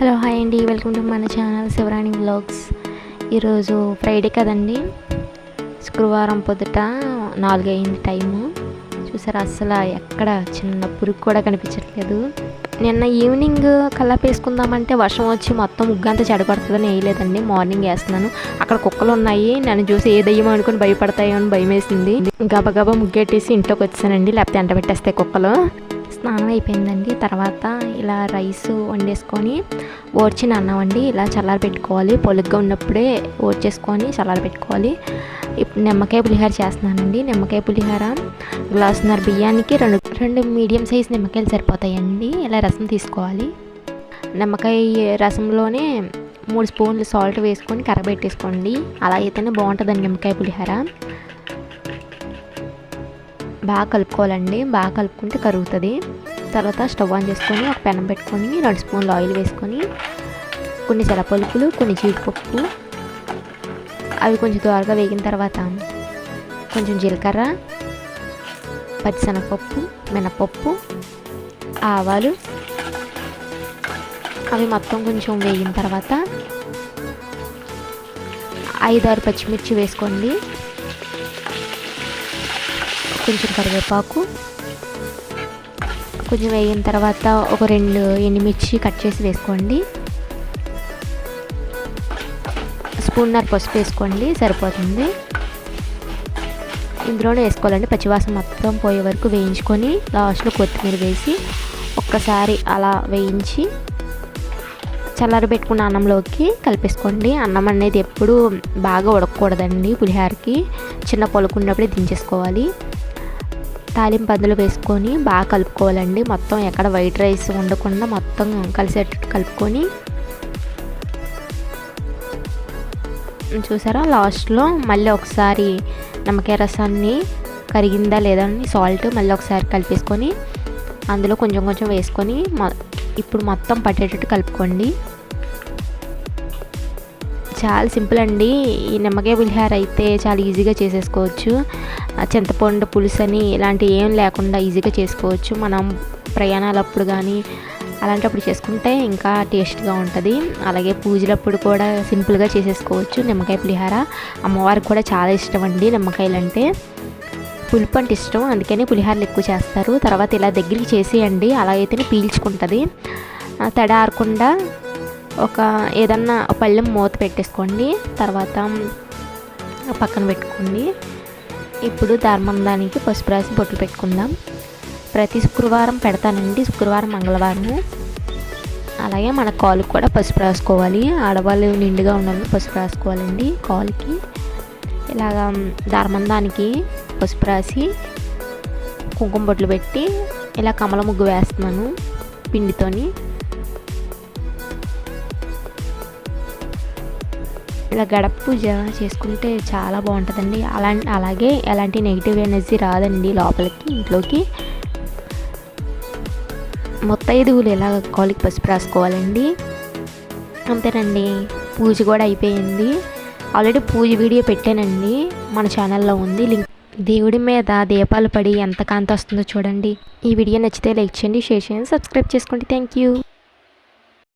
Hello hi అండి. Welcome to మన channel Shivarani blogs ఈరోజు ఫ్రైడే కదండి. శుక్రవారం పొద్దుట నాలుగు అయింది టైము. చూసారా అసలు ఎక్కడ చిన్న పురుగు కూడా కనిపించట్లేదు. నిన్న ఈవినింగ్ కల్లాపు వేసుకుందామంటే వర్షం వచ్చి మొత్తం ముగ్గంతా చెడగొడుతుందని వేయలేదండి. మార్నింగ్ వేస్తున్నాను. అక్కడ కుక్కలు ఉన్నాయి. నన్ను చూసి ఏదయ్యమో అనుకుని భయపడతాయో అని భయం వేసింది గబగబా ముగ్గెట్టేసి ఇంట్లోకి వచ్చానండి లేకపోతే ఎంట పెట్టేస్తాయి కుక్కలు. స్నానం అయిపోయిందండి తర్వాత ఇలా రైస్ వండేసుకొని ఓడ్చిన అన్నం అండి ఇలా చల్లారి పెట్టుకోవాలి. పొలుగ్గా ఉన్నప్పుడే ఓడ్చేసుకొని చల్లారి పెట్టుకోవాలి. ఇప్పుడు నిమ్మకాయ పులిహార చేస్తున్నానండి. నిమ్మకాయ పులిహార గ్లాసున్నర బియ్యానికి రెండు రెండు మీడియం సైజ్ నిమ్మకాయలు సరిపోతాయండి. ఇలా రసం తీసుకోవాలి. నిమ్మకాయ రసంలోనే మూడు స్పూన్లు సాల్ట్ వేసుకొని కరబెట్టేసుకోండి అలా అయితేనే బాగుంటుందండి నిమ్మకాయ పులిహార. బాగా కలుపుకోవాలండి. బాగా కలుపుకుంటే కరుగుతుంది. తర్వాత స్టవ్ ఆన్ చేసుకొని ఒక పెనం పెట్టుకొని రెండు స్పూన్లు ఆయిల్ వేసుకొని కొన్ని చెరపలుపులు కొన్ని జీడిపప్పు. అవి కొంచెం త్వరగా వేగిన తర్వాత కొంచెం జీలకర్ర పచ్చిశనగపప్పు మినపప్పు ఆవాలు. అవి మొత్తం కొంచెం వేగిన తర్వాత ఐదారు పచ్చిమిర్చి వేసుకోండి. కొంచెం కరివేపాకు కొంచెం వేగిన తర్వాత ఒక రెండు ఎండుమిర్చి కట్ చేసి వేసుకోండి. స్పూన్నర పసుపు వేసుకోండి సరిపోతుంది. ఇందులోనే వేసుకోవాలండి పచ్చివాసన మొత్తం పోయే వరకు వేయించుకొని లాస్ట్లో కొత్తిమీర వేసి ఒక్కసారి అలా వేయించి చల్లారబెట్టుకున్న అన్నంలోకి కలిపేసుకోండి. అన్నం అనేది ఎప్పుడు బాగా ఉడకకూడదండి పులిహారకి. చిన్న పొలకున్నప్పుడే దించేసుకోవాలి. తాలింపు అందులో వేసుకొని బాగా కలుపుకోవాలండి. మొత్తం ఎక్కడ వైట్ రైస్ ఉండకుండా మొత్తం కలిసేటట్టు కలుపుకొని. చూసారా? లాస్ట్లో మళ్ళీ ఒకసారి నిమ్మకాయ రసాన్ని కరిగిందా లేదా అని సాల్ట్ మళ్ళీ ఒకసారి కలిపేసుకొని అందులో కొంచెం కొంచెం వేసుకొని ఇప్పుడు మొత్తం పట్టేటట్టు కలుపుకోండి. చాలా సింపుల్ అండి. ఈ నిమ్మకాయ పులిహార అయితే చాలా ఈజీగా చేసేసుకోవచ్చు. చింతపండు పులుసు అని ఇలాంటివి ఏం లేకుండా ఈజీగా చేసుకోవచ్చు. మనం ప్రయాణాలప్పుడు కానీ అలాంటప్పుడు చేసుకుంటే ఇంకా టేస్ట్గా ఉంటుంది. అలాగే పూజలప్పుడు కూడా సింపుల్గా చేసేసుకోవచ్చు నిమ్మకాయ పులిహార. అమ్మవారికి కూడా చాలా ఇష్టం అండి నిమ్మకాయలు అంటే పులుపు అంటే ఇష్టం అందుకని పులిహారలు ఎక్కువ చేస్తారు. తర్వాత ఇలా దగ్గరికి చేసేయండి. అలాగైతేనే పీల్చుకుంటుంది. తడ ఆరకుండా ఒక ఏదన్నా పళ్ళెం మూత పెట్టేసుకోండి. తర్వాత పక్కన పెట్టుకోండి. ఇప్పుడు దార్మందానికి పసుపు రాసి బొట్లు పెట్టుకుందాం. ప్రతి శుక్రవారం పెడతానండి శుక్రవారం మంగళవారం. అలాగే మన కాలుకి కూడా పసుపు రాసుకోవాలి. ఆడవాళ్ళు నిండుగా ఉండాలి పసుపు రాసుకోవాలండి కాలుకి. ఇలాగా దార్మందానికి పసుపు రాసి కుంకుమ బొట్లు పెట్టి ఇలా కమల ముగ్గు వేస్తున్నాను పిండితోని. ఇలా గడప పూజ చేసుకుంటే చాలా బాగుంటుందండి. అలా అలాగే ఎలాంటి నెగిటివ్ ఎనర్జీ రాదండి లోపలికి ఇంట్లోకి. మొత్తైదువులు ఎలా కాలికి పసుపు రాసుకోవాలండి? అంతేనండి. పూజ కూడా అయిపోయింది. ఆల్రెడీ పూజ వీడియో పెట్టానండి. మన ఛానల్లో ఉంది. లింక్ దేవుడి మీద దీపాలు పడి ఎంత కాంతి వస్తుందో చూడండి. ఈ వీడియో నచ్చితే లైక్ చేయండి షేర్ చేయండి సబ్స్క్రైబ్ చేసుకోండి. Thank you